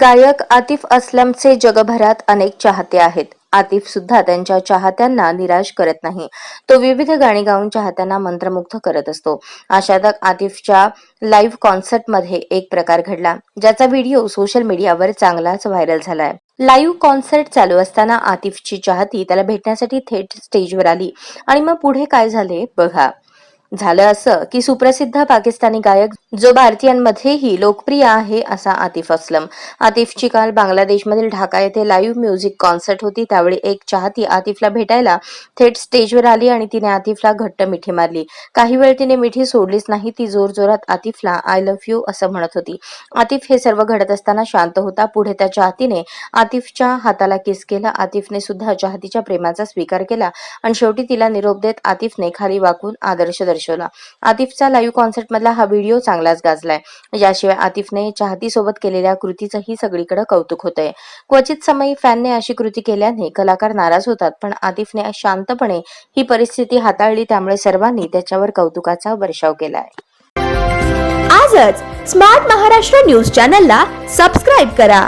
गायक आतिफ असलमचे जगभरात अनेक चाहते आहेत. आतिफ सुद्धा त्यांच्या चाहत्यांना निराश करत नाही. तो विविध गाणी गाऊन चाहत्यांना मंत्रमुग्ध करत असतो. अशातक आतिफच्या लाईव्ह कॉन्सर्टमध्ये एक प्रकार घडला ज्याचा व्हिडिओ सोशल मीडियावर चांगलाच व्हायरल झालाय. लाईव्ह कॉन्सर्ट चालू असताना आतिफची चाहती त्याला भेटण्यासाठी थेट स्टेजवर आली आणि मग पुढे काय झाले बघा. झालं असं की सुप्रसिद्ध पाकिस्तानी गायक जो भारतीयांमध्येही लोकप्रिय आहे असा आतिफ असलम. आतिफची काल बांगलादेशमधील ढाका येथे लाईव्ह म्युझिक कॉन्सर्ट होती. त्यावेळी एक चाहती आतिफला भेटायला थेट स्टेजवर आली आणि तिने आतिफला घट्ट मिठी मारली. काही वेळ तिने मिठी सोडलीच नाही. ती जोरजोरात आतिफला आय लव्ह यू असं म्हणत होती. आतिफ हे सर्व घडत असताना शांत होता. पुढे त्या चाहतीने आतिफच्या हाताला किस केला. आतिफने सुद्धा चाहतीच्या प्रेमाचा स्वीकार केला आणि शेवटी तिला निरोप देत आतिफने खाली वाकून आदर्श दर्शवला. आतिफचा लाईव्ह कॉन्सर्ट मधला हा व्हिडिओ चांगलाच गाजलाय. याशिवाय आतिफने चाहती सोबत केलेल्या कृतीचंही सगळीकडे कौतुक होतंय. क्वचित समयी फॅनने अशी कृती केल्याने कलाकार नाराज होतात पण आतिफने शांतपणे ही परिस्थिती हाताळली त्यामुळे सर्वांनी त्याच्यावर कौतुकाचा वर्षाव केलाय. आजच स्मार्ट महाराष्ट्र न्यूज चॅनलला सबस्क्राईब करा.